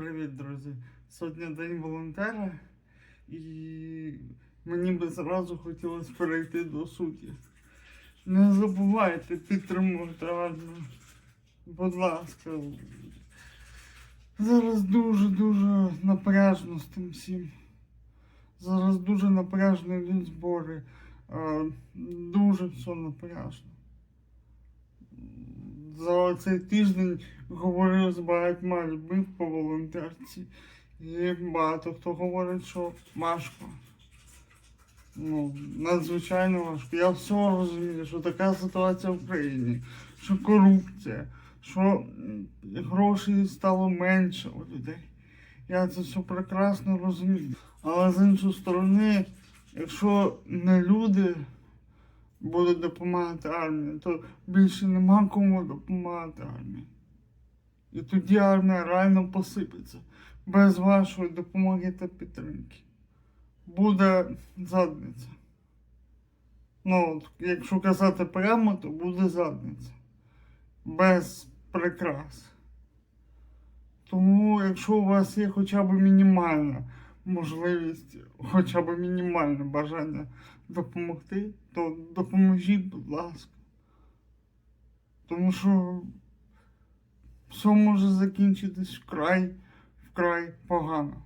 Привіт, друзі! Сьогодні день волонтера, і мені би зразу хотілося перейти до суті. Не забувайте підтримувати армію. Будь ласка. Зараз дуже-дуже напряжно з тим всім. Зараз дуже напряжно йдуть збори. Дуже все напряжно. За цей тиждень говорив з багатьма людьми по волонтерці. І багато хто говорить, що важко. Ну, надзвичайно важко. Я все розумію, що така ситуація в країні, що корупція, що грошей стало менше у людей. Я це все прекрасно розумію. Але з іншої сторони, якщо не люди будуть допомагати армії, то більше нема кому допомагати армії. І тоді армія реально посипеться без вашої допомоги та підтримки. Буде задниця. Ну, от, якщо казати прямо, то буде задниця. Без прикрас. Тому, якщо у вас є хоча б мінімальна можливість, хоча б мінімальне бажання допомогти, то допоможіть, будь ласка. Тому що все може закінчитись вкрай, вкрай погано.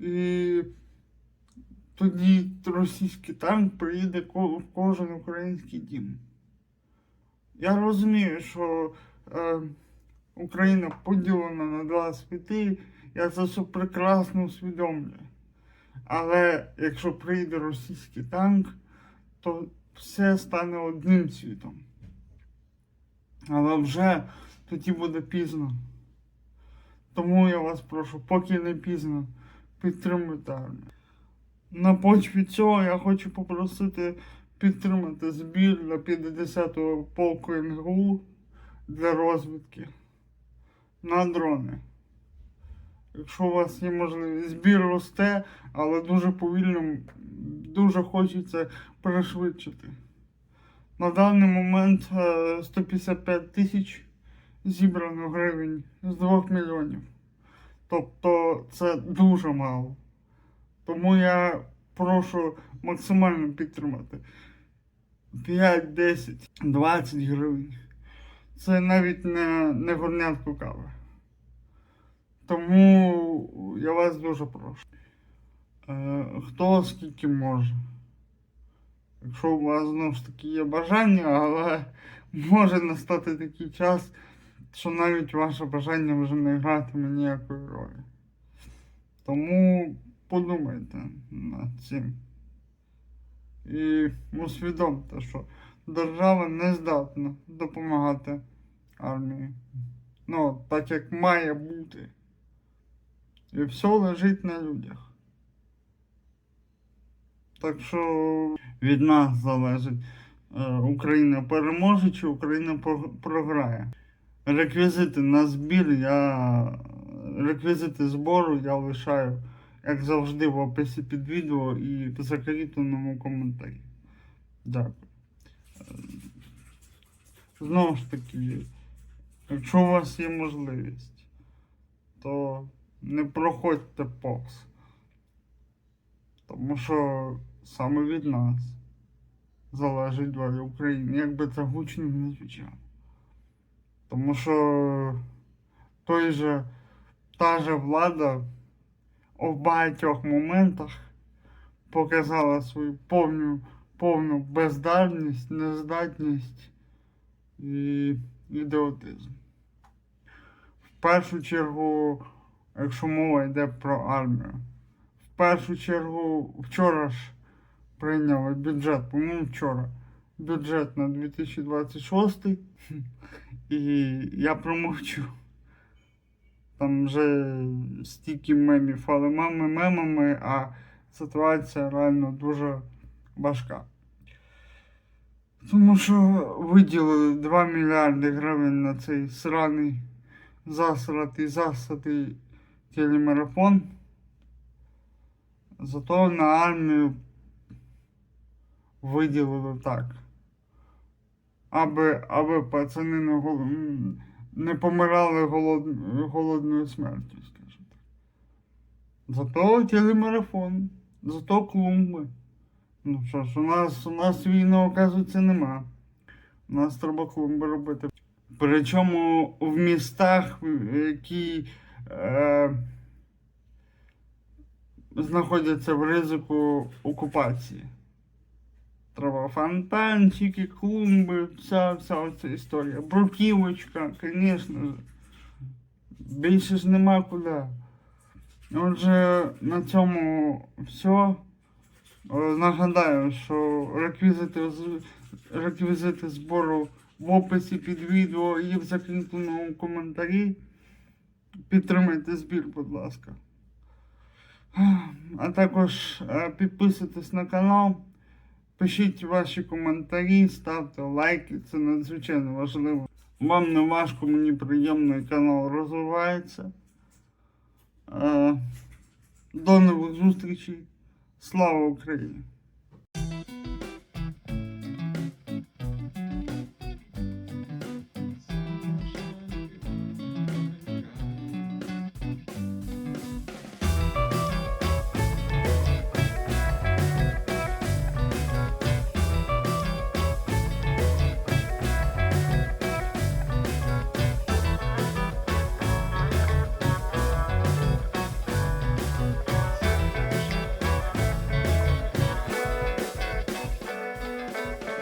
І тоді російський танк приїде в кожен український дім. Я розумію, що е, Україна поділена на два світи, я це все прекрасно усвідомлюю. Але якщо прийде російський танк, то все стане одним світом. Але вже тоді буде пізно. Тому я вас прошу, поки не пізно, підтримуйте армію. На почві цього я хочу попросити підтримати збір для 50-го полку НГУ для розвідки на дрони. Якщо у вас є можливість, збір росте, але дуже повільно, дуже хочеться пришвидшити. На даний момент е, 155 тисяч зібрано гривень з 2 мільйонів. Тобто це дуже мало. Тому я прошу максимально підтримати 5, 10, 20 гривень. Це навіть не, не горнятку кави. Тому я вас дуже прошу. Е, хто скільки може. Якщо у вас знову ж таки є бажання, але може настати такий час, що навіть ваше бажання вже не гратиме ніякої ролі. Тому подумайте над цим. І усвідомте, що держава не здатна допомагати армії. Ну, так як має бути. І все лежить на людях. Так що від нас залежить, е, Україна переможе чи Україна програє. Реквізити на збір я. Реквізити збору я лишаю, як завжди, в описі під відео і в закріпленому коментарі. Дякую. Е, Знову ж таки, якщо у вас є можливість, то не проходьте повз. Тому що саме від нас залежить доля України, як би це гучно не звучало. Тому що той же, та же влада у багатьох моментах показала свою повну, повну бездарність, нездатність і ідіотизм. В першу чергу, якщо мова йде про армію, в першу чергу вчора ж прийняли бюджет, по-моєму, вчора. Бюджет на 2026 і я промовчу. Там вже стільки мемів, але меми мемами, а ситуація реально дуже важка. Тому що виділили 2 мільярди гривень на цей сраний засратий, засратий телемарафон. Зато на армію виділили так. Аби, аби пацани не, не помирали голод... голодною смертю, скажімо так. Зато телемарафон, зато клумби. Ну що ж, у нас, у нас війни, оказується, нема. У нас треба клумби робити. Причому в містах, які е, знаходяться в ризику окупації. Треба фонтанчики, клумби, вся, вся оця історія. Бруківочка, звісно. Більше ж нема куди. Отже, на цьому все. Нагадаю, що реквізити, реквізити збору в описі під відео і в закріпленому коментарі. Підтримайте збір, будь ласка. А також е, підписуйтесь на канал, пишіть ваші коментарі, ставте лайки, це надзвичайно важливо. Вам не важко, мені приємно, і канал розвивається. Е, До нових зустрічей. Слава Україні!